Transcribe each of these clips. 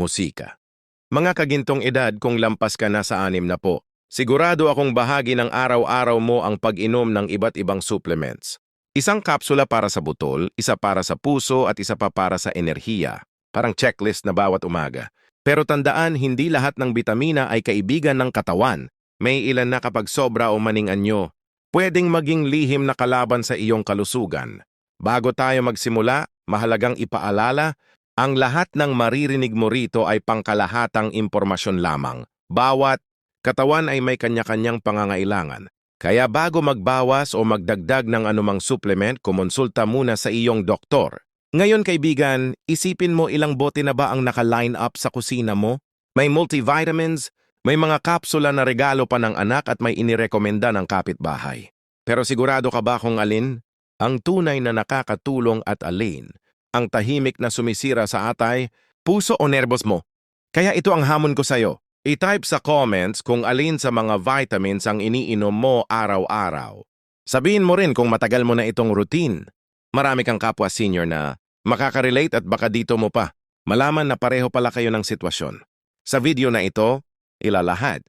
musika. Mga kagintong edad kung lampas ka na sa anim na po, sigurado akong bahagi ng araw-araw mo ang pag-inom ng iba't ibang supplements. Isang kapsula para sa butol, isa para sa puso at isa pa para sa enerhiya. Parang checklist na bawat umaga. Pero tandaan, hindi lahat ng bitamina ay kaibigan ng katawan. May ilan na kapag sobra o maning anyo, pwedeng maging lihim na kalaban sa iyong kalusugan. Bago tayo magsimula, mahalagang ipaalala, ang lahat ng maririnig mo rito ay pangkalahatang impormasyon lamang. Bawat katawan ay may kanya-kanyang pangangailangan. Kaya bago magbawas o magdagdag ng anumang supplement, kumonsulta muna sa iyong doktor. Ngayon kaibigan, isipin mo ilang bote na ba ang naka-line up sa kusina mo? May multivitamins, may mga kapsula na regalo pa ng anak at may inirekomenda ng kapitbahay. Pero sigurado ka ba kung alin? Ang tunay na nakakatulong at alin? Ang tahimik na sumisira sa atay, puso o nerbos mo? Kaya ito ang hamon ko sa'yo. I-type sa comments kung alin sa mga vitamins ang iniinom mo araw-araw. Sabihin mo rin kung matagal mo na itong routine. Marami kang kapwa senior na makaka-relate at baka dito mo pa. Malaman na pareho pala kayo ng sitwasyon. Sa video na ito, ilalahad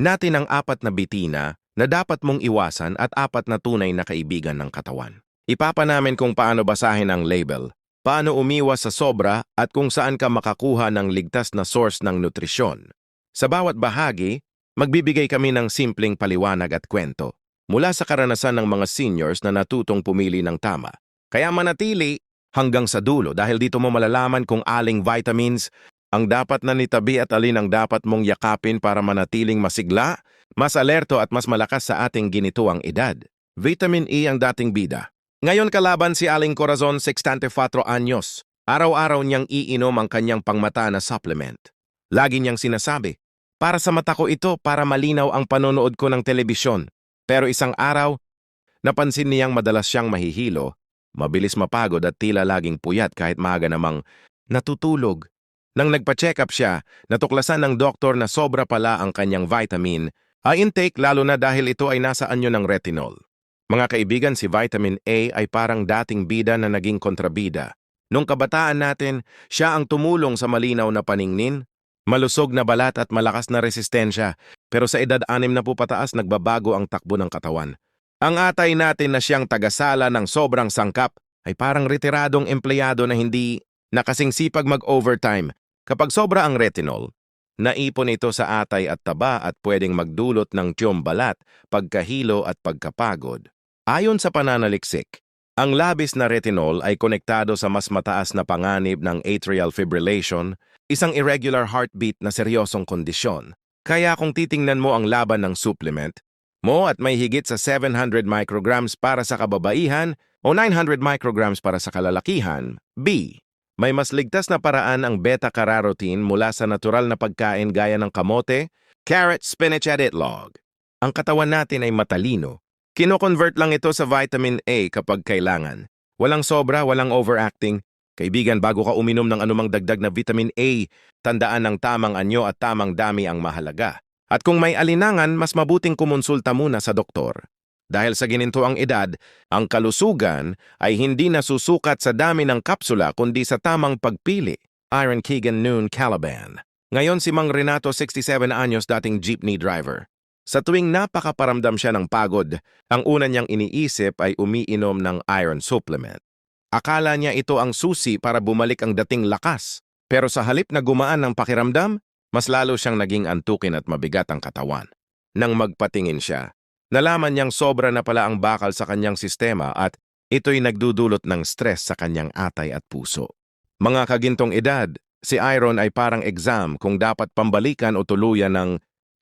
natin ang apat na bitina na dapat mong iwasan at apat na tunay na kaibigan ng katawan. Ipapa namin kung paano basahin ang label, paano umiwas sa sobra at kung saan ka makakuha ng ligtas na source ng nutrisyon. Sa bawat bahagi, magbibigay kami ng simpleng paliwanag at kwento mula sa karanasan ng mga seniors na natutong pumili ng tama. Kaya manatili hanggang sa dulo dahil dito mo malalaman kung aling vitamins ang dapat na nitabi at alin ang dapat mong yakapin para manatiling masigla, mas alerto at mas malakas sa ating ginituang edad. Vitamin E ang dating bida. Ngayon kalaban si Aling Corazon 64 anyos. Araw-araw niyang iinom ang kanyang pangmata na supplement. Lagi niyang sinasabi, para sa mata ko ito para malinaw ang panonood ko ng telebisyon. Pero isang araw, napansin niyang madalas siyang mahihilo, mabilis mapagod at tila laging puyat kahit maaga namang natutulog. Nang nagpa-check up siya, natuklasan ng doktor na sobra pala ang kanyang vitamin, a intake lalo na dahil ito ay nasa anyo ng retinol. Mga kaibigan, si vitamin A ay parang dating bida na naging kontrabida. Nung kabataan natin, siya ang tumulong sa malinaw na paningnin, malusog na balat at malakas na resistensya, pero sa edad anim na po pataas nagbabago ang takbo ng katawan. Ang atay natin na siyang tagasala ng sobrang sangkap ay parang retiradong empleyado na hindi nakasing sipag mag-overtime. Kapag sobra ang retinol, naipon ito sa atay at taba at pwedeng magdulot ng tiyom balat, pagkahilo at pagkapagod. Ayon sa pananaliksik, ang labis na retinol ay konektado sa mas mataas na panganib ng atrial fibrillation, isang irregular heartbeat na seryosong kondisyon. Kaya kung titingnan mo ang laban ng supplement, mo at may higit sa 700 micrograms para sa kababaihan o 900 micrograms para sa kalalakihan, B. May mas ligtas na paraan ang beta-carotene mula sa natural na pagkain gaya ng kamote, carrot, spinach at itlog. Ang katawan natin ay matalino. Kino-convert lang ito sa vitamin A kapag kailangan. Walang sobra, walang overacting. Kaibigan, bago ka uminom ng anumang dagdag na vitamin A, tandaan ng tamang anyo at tamang dami ang mahalaga. At kung may alinangan, mas mabuting kumonsulta muna sa doktor. Dahil sa gininto ang edad, ang kalusugan ay hindi nasusukat sa dami ng kapsula kundi sa tamang pagpili. Iron Keegan Noon Calaban. Ngayon si Mang Renato, 67 anyos, dating jeepney driver. Sa tuwing napakaparamdam siya ng pagod, ang una niyang iniisip ay umiinom ng iron supplement. Akala niya ito ang susi para bumalik ang dating lakas. Pero sa halip na gumaan ng pakiramdam, mas lalo siyang naging antukin at mabigat ang katawan. Nang magpatingin siya, nalaman niyang sobra na pala ang bakal sa kanyang sistema at ito'y nagdudulot ng stress sa kanyang atay at puso. Mga kagintong edad, si Iron ay parang exam kung dapat pambalikan o tuluyan ng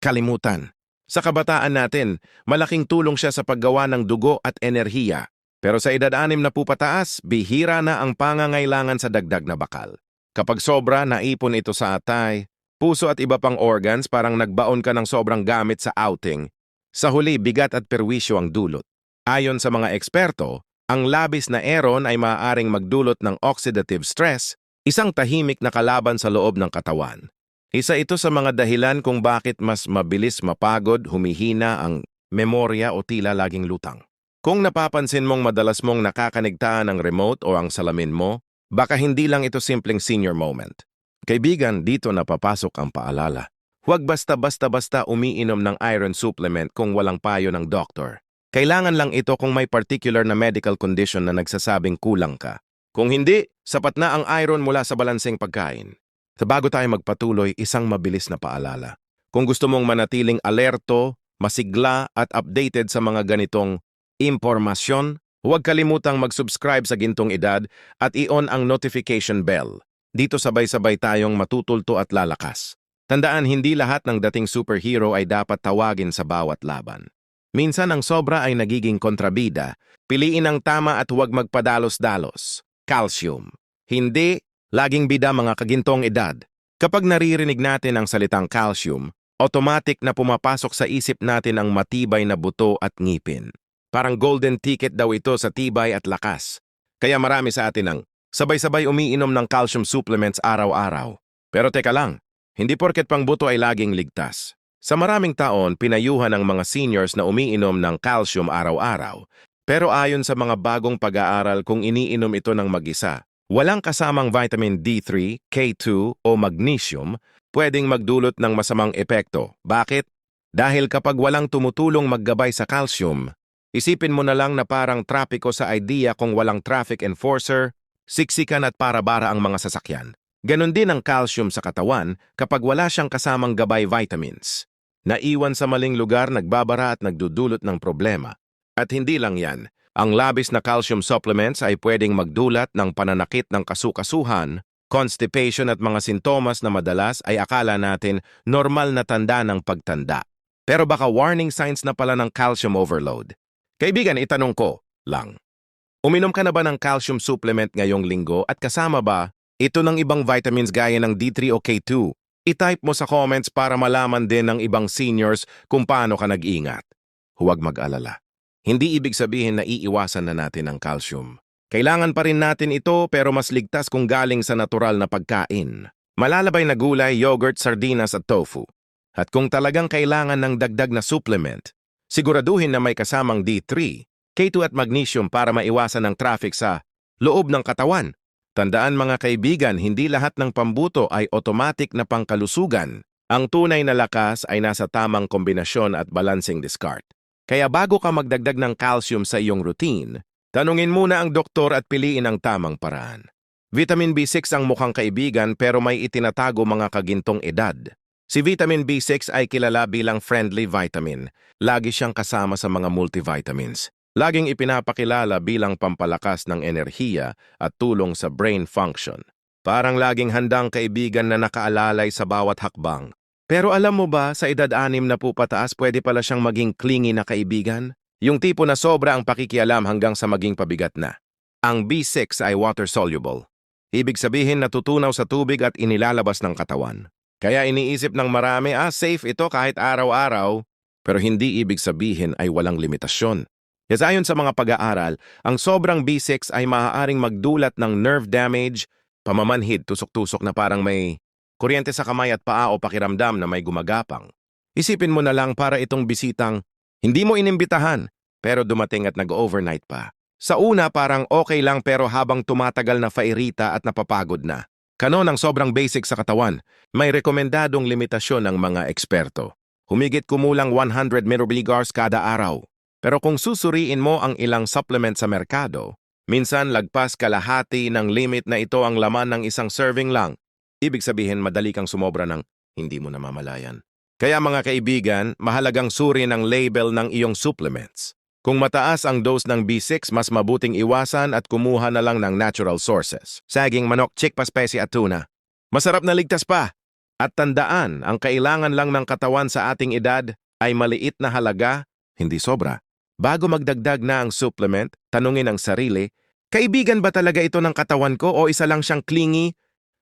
kalimutan. Sa kabataan natin, malaking tulong siya sa paggawa ng dugo at enerhiya. Pero sa edad anim na pupataas, bihira na ang pangangailangan sa dagdag na bakal. Kapag sobra, naipon ito sa atay, puso at iba pang organs parang nagbaon ka ng sobrang gamit sa outing. Sa huli, bigat at perwisyo ang dulot. Ayon sa mga eksperto, ang labis na eron ay maaaring magdulot ng oxidative stress, isang tahimik na kalaban sa loob ng katawan. Isa ito sa mga dahilan kung bakit mas mabilis mapagod, humihina ang memorya o tila laging lutang. Kung napapansin mong madalas mong nakakanigtaan ng remote o ang salamin mo, baka hindi lang ito simpleng senior moment. Kaibigan, dito napapasok ang paalala. Huwag basta-basta-basta umiinom ng iron supplement kung walang payo ng doktor. Kailangan lang ito kung may particular na medical condition na nagsasabing kulang ka. Kung hindi, sapat na ang iron mula sa balanseng pagkain. Sa bago tayo magpatuloy, isang mabilis na paalala. Kung gusto mong manatiling alerto, masigla at updated sa mga ganitong impormasyon, huwag kalimutang mag-subscribe sa Gintong Edad at i-on ang notification bell. Dito sabay-sabay tayong matutulto at lalakas. Tandaan, hindi lahat ng dating superhero ay dapat tawagin sa bawat laban. Minsan ang sobra ay nagiging kontrabida. Piliin ang tama at huwag magpadalos-dalos. Calcium. Hindi, laging bida mga kagintong edad. Kapag naririnig natin ang salitang calcium, automatic na pumapasok sa isip natin ang matibay na buto at ngipin. Parang golden ticket daw ito sa tibay at lakas. Kaya marami sa atin ang sabay-sabay umiinom ng calcium supplements araw-araw. Pero teka lang, hindi porket pang buto ay laging ligtas. Sa maraming taon, pinayuhan ang mga seniors na umiinom ng calcium araw-araw. Pero ayon sa mga bagong pag-aaral kung iniinom ito ng mag-isa, walang kasamang vitamin D3, K2 o magnesium, pwedeng magdulot ng masamang epekto. Bakit? Dahil kapag walang tumutulong maggabay sa calcium, isipin mo na lang na parang trapiko sa idea kung walang traffic enforcer, siksikan at para-bara ang mga sasakyan. Ganon din ang calcium sa katawan kapag wala siyang kasamang gabay vitamins. Naiwan sa maling lugar, nagbabara at nagdudulot ng problema. At hindi lang yan, ang labis na calcium supplements ay pwedeng magdulat ng pananakit ng kasukasuhan, constipation at mga sintomas na madalas ay akala natin normal na tanda ng pagtanda. Pero baka warning signs na pala ng calcium overload. Kaibigan, itanong ko lang. Uminom ka na ba ng calcium supplement ngayong linggo at kasama ba ito ng ibang vitamins gaya ng D3 o K2. I-type mo sa comments para malaman din ng ibang seniors kung paano ka nag-ingat. Huwag mag-alala. Hindi ibig sabihin na iiwasan na natin ang calcium. Kailangan pa rin natin ito pero mas ligtas kung galing sa natural na pagkain. Malalabay na gulay, yogurt, sardinas at tofu. At kung talagang kailangan ng dagdag na supplement, siguraduhin na may kasamang D3, K2 at magnesium para maiwasan ang traffic sa loob ng katawan Tandaan mga kaibigan, hindi lahat ng pambuto ay automatic na pangkalusugan. Ang tunay na lakas ay nasa tamang kombinasyon at balancing discard. Kaya bago ka magdagdag ng calcium sa iyong routine, tanungin muna ang doktor at piliin ang tamang paraan. Vitamin B6 ang mukhang kaibigan pero may itinatago mga kagintong edad. Si vitamin B6 ay kilala bilang friendly vitamin. Lagi siyang kasama sa mga multivitamins. Laging ipinapakilala bilang pampalakas ng enerhiya at tulong sa brain function. Parang laging handang kaibigan na nakaalalay sa bawat hakbang. Pero alam mo ba, sa edad anim na po pataas, pwede pala siyang maging clingy na kaibigan? Yung tipo na sobra ang pakikialam hanggang sa maging pabigat na. Ang B6 ay water-soluble. Ibig sabihin natutunaw sa tubig at inilalabas ng katawan. Kaya iniisip ng marami, ah, safe ito kahit araw-araw. Pero hindi ibig sabihin ay walang limitasyon. Yes, ayon sa mga pag-aaral, ang sobrang B6 ay maaaring magdulat ng nerve damage, pamamanhid, tusok-tusok na parang may kuryente sa kamay at paa o pakiramdam na may gumagapang. Isipin mo na lang para itong bisitang hindi mo inimbitahan pero dumating at nag-overnight pa. Sa una parang okay lang pero habang tumatagal na fairita at napapagod na. Kano ng sobrang basic sa katawan, may rekomendadong limitasyon ng mga eksperto. Humigit kumulang 100 mg kada araw. Pero kung susuriin mo ang ilang supplement sa merkado, minsan lagpas kalahati ng limit na ito ang laman ng isang serving lang. Ibig sabihin madali kang sumobra ng hindi mo namamalayan. Kaya mga kaibigan, mahalagang suri ng label ng iyong supplements. Kung mataas ang dose ng B6, mas mabuting iwasan at kumuha na lang ng natural sources. Saging, manok, chickpea, specie at tuna. Masarap na ligtas pa. At tandaan, ang kailangan lang ng katawan sa ating edad ay maliit na halaga, hindi sobra. Bago magdagdag na ang supplement, tanungin ang sarili, kaibigan ba talaga ito ng katawan ko o isa lang siyang clingy?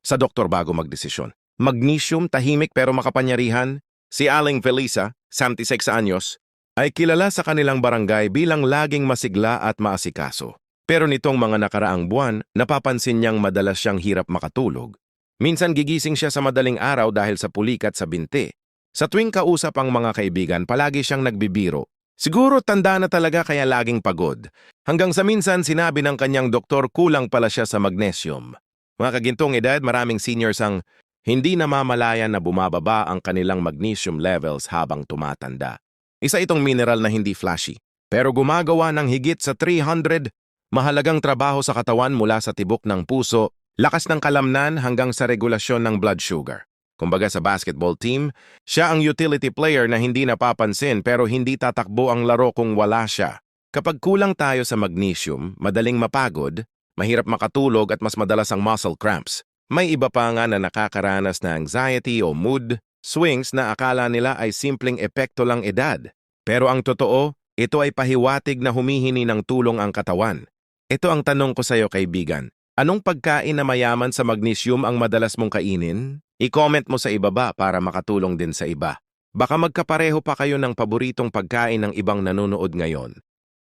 Sa doktor bago magdesisyon. Magnesium, tahimik pero makapanyarihan. Si Aling Felisa, 76 anyos, ay kilala sa kanilang barangay bilang laging masigla at maasikaso. Pero nitong mga nakaraang buwan, napapansin niyang madalas siyang hirap makatulog. Minsan gigising siya sa madaling araw dahil sa pulikat sa binti. Sa tuwing kausap ang mga kaibigan, palagi siyang nagbibiro Siguro tanda na talaga kaya laging pagod. Hanggang sa minsan sinabi ng kanyang doktor kulang pala siya sa magnesium. Mga kagintong edad, maraming seniors ang hindi namamalayan na bumababa ang kanilang magnesium levels habang tumatanda. Isa itong mineral na hindi flashy, pero gumagawa ng higit sa 300 mahalagang trabaho sa katawan mula sa tibok ng puso, lakas ng kalamnan hanggang sa regulasyon ng blood sugar. Kumbaga sa basketball team, siya ang utility player na hindi napapansin pero hindi tatakbo ang laro kung wala siya. Kapag kulang tayo sa magnesium, madaling mapagod, mahirap makatulog at mas madalas ang muscle cramps. May iba pa nga na nakakaranas na anxiety o mood swings na akala nila ay simpleng epekto lang edad. Pero ang totoo, ito ay pahiwatig na humihini ng tulong ang katawan. Ito ang tanong ko sa iyo kaibigan. Anong pagkain na mayaman sa magnesium ang madalas mong kainin? I-comment mo sa ibaba para makatulong din sa iba. Baka magkapareho pa kayo ng paboritong pagkain ng ibang nanonood ngayon.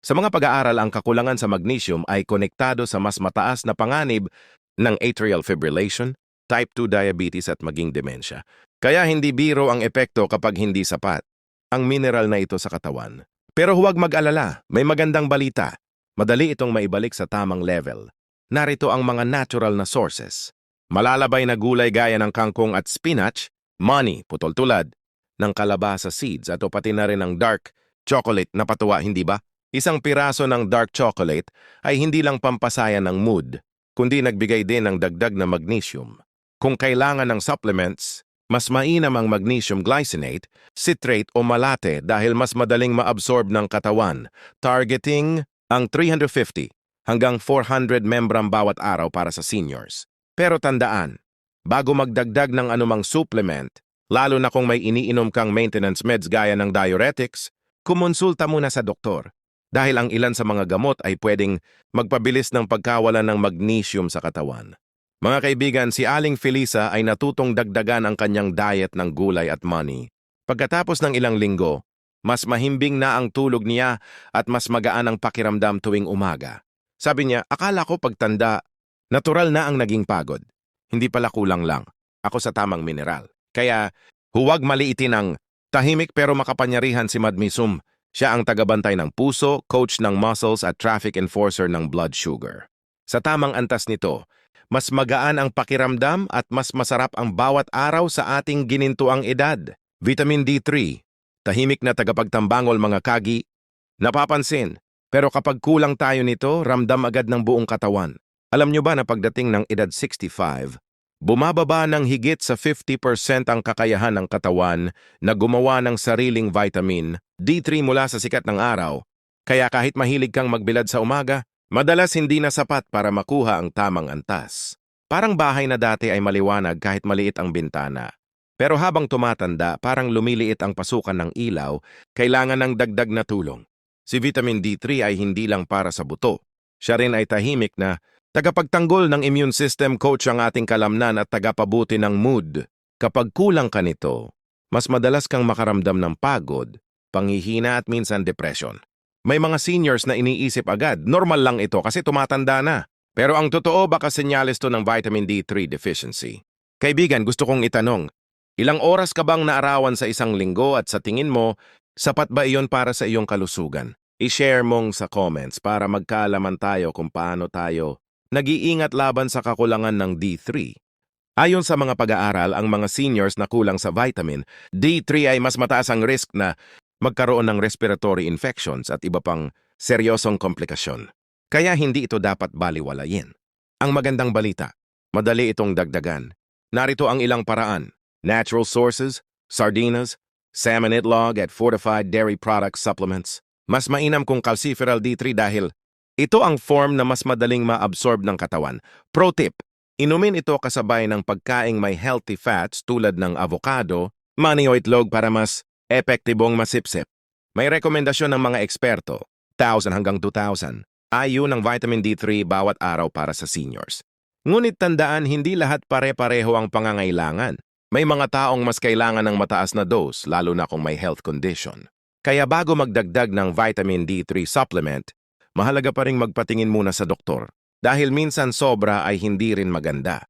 Sa mga pag-aaral, ang kakulangan sa magnesium ay konektado sa mas mataas na panganib ng atrial fibrillation, type 2 diabetes at maging demensya. Kaya hindi biro ang epekto kapag hindi sapat ang mineral na ito sa katawan. Pero huwag mag-alala, may magandang balita. Madali itong maibalik sa tamang level. Narito ang mga natural na sources. Malalabay na gulay gaya ng kangkong at spinach, money, putol tulad, ng kalabasa seeds at pati na rin ng dark chocolate na patuwa, hindi ba? Isang piraso ng dark chocolate ay hindi lang pampasaya ng mood, kundi nagbigay din ng dagdag na magnesium. Kung kailangan ng supplements, mas mainam ang magnesium glycinate, citrate o malate dahil mas madaling maabsorb ng katawan, targeting ang 350 hanggang 400 membram bawat araw para sa seniors. Pero tandaan, bago magdagdag ng anumang supplement, lalo na kung may iniinom kang maintenance meds gaya ng diuretics, kumonsulta muna sa doktor dahil ang ilan sa mga gamot ay pwedeng magpabilis ng pagkawala ng magnesium sa katawan. Mga kaibigan, si Aling Felisa ay natutong dagdagan ang kanyang diet ng gulay at money. Pagkatapos ng ilang linggo, mas mahimbing na ang tulog niya at mas magaan ang pakiramdam tuwing umaga. Sabi niya, akala ko pagtanda, natural na ang naging pagod. Hindi pala kulang lang. Ako sa tamang mineral. Kaya huwag maliitin ang tahimik pero makapanyarihan si Madmisum. Siya ang tagabantay ng puso, coach ng muscles at traffic enforcer ng blood sugar. Sa tamang antas nito, mas magaan ang pakiramdam at mas masarap ang bawat araw sa ating ginintuang edad. Vitamin D3, tahimik na tagapagtambangol mga kagi, napapansin, pero kapag kulang tayo nito, ramdam agad ng buong katawan. Alam nyo ba na pagdating ng edad 65, bumababa ng higit sa 50% ang kakayahan ng katawan na gumawa ng sariling vitamin D3 mula sa sikat ng araw, kaya kahit mahilig kang magbilad sa umaga, Madalas hindi na sapat para makuha ang tamang antas. Parang bahay na dati ay maliwanag kahit maliit ang bintana. Pero habang tumatanda, parang lumiliit ang pasukan ng ilaw, kailangan ng dagdag na tulong. Si vitamin D3 ay hindi lang para sa buto. Siya rin ay tahimik na tagapagtanggol ng immune system coach ang ating kalamnan at tagapabuti ng mood. Kapag kulang ka nito, mas madalas kang makaramdam ng pagod, panghihina at minsan depression. May mga seniors na iniisip agad, normal lang ito kasi tumatanda na. Pero ang totoo baka senyales to ng vitamin D3 deficiency. Kaibigan, gusto kong itanong, ilang oras ka bang naarawan sa isang linggo at sa tingin mo, sapat ba iyon para sa iyong kalusugan? I-share mong sa comments para magkaalaman tayo kung paano tayo nag-iingat laban sa kakulangan ng D3. Ayon sa mga pag-aaral, ang mga seniors na kulang sa vitamin, D3 ay mas mataas ang risk na magkaroon ng respiratory infections at iba pang seryosong komplikasyon. Kaya hindi ito dapat baliwalayin. Ang magandang balita, madali itong dagdagan. Narito ang ilang paraan. Natural sources, sardinas, salmon itlog at fortified dairy product supplements. Mas mainam kung calciferol D3 dahil ito ang form na mas madaling ma-absorb ng katawan. Pro tip, inumin ito kasabay ng pagkaing may healthy fats tulad ng avocado, mani o itlog para mas Epektibong masipsip. May rekomendasyon ng mga eksperto, 1,000 hanggang 2,000, IU ng vitamin D3 bawat araw para sa seniors. Ngunit tandaan, hindi lahat pare-pareho ang pangangailangan. May mga taong mas kailangan ng mataas na dose, lalo na kung may health condition. Kaya bago magdagdag ng vitamin D3 supplement, mahalaga pa rin magpatingin muna sa doktor. Dahil minsan sobra ay hindi rin maganda.